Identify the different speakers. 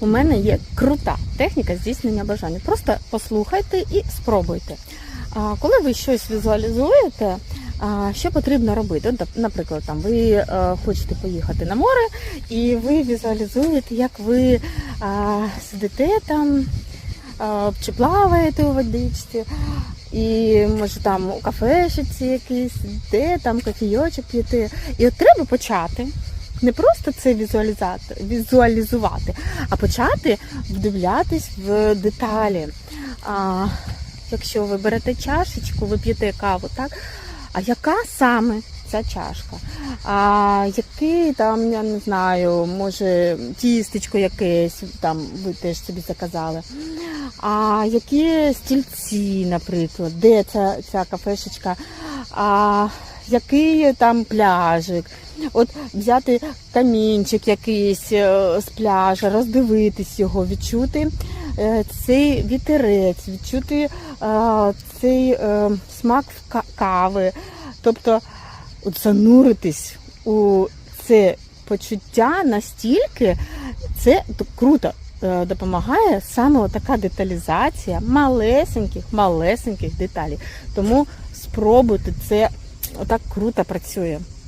Speaker 1: у мене є крута техніка здійснення бажання. Просто послухайте і спробуйте. А, коли ви щось візуалізуєте, що потрібно робити? Наприклад, там ви е, хочете поїхати на море, і ви візуалізуєте, як ви сидите там чи плаваєте у водичці. І може там у кафешиці якийсь, де там кофійочок п'єте. І от треба почати не просто це візуалізувати, а почати вдивлятись в деталі. А, якщо ви берете чашечку, ви п'єте каву, так? А яка саме ця чашка? А який там, я не знаю, може тістечко якесь там ви теж собі заказали. А які стільці, наприклад, де ця, ця кафешечка, а який там пляжик. От взяти камінчик якийсь е, з пляжа, роздивитись його, відчути е, цей вітерець, відчути е, цей смак кави. Тобто от зануритись у це почуття настільки, це круто допомагає саме така деталізація малесеньких, малесеньких деталей. Тому спробуйте це отак круто працює.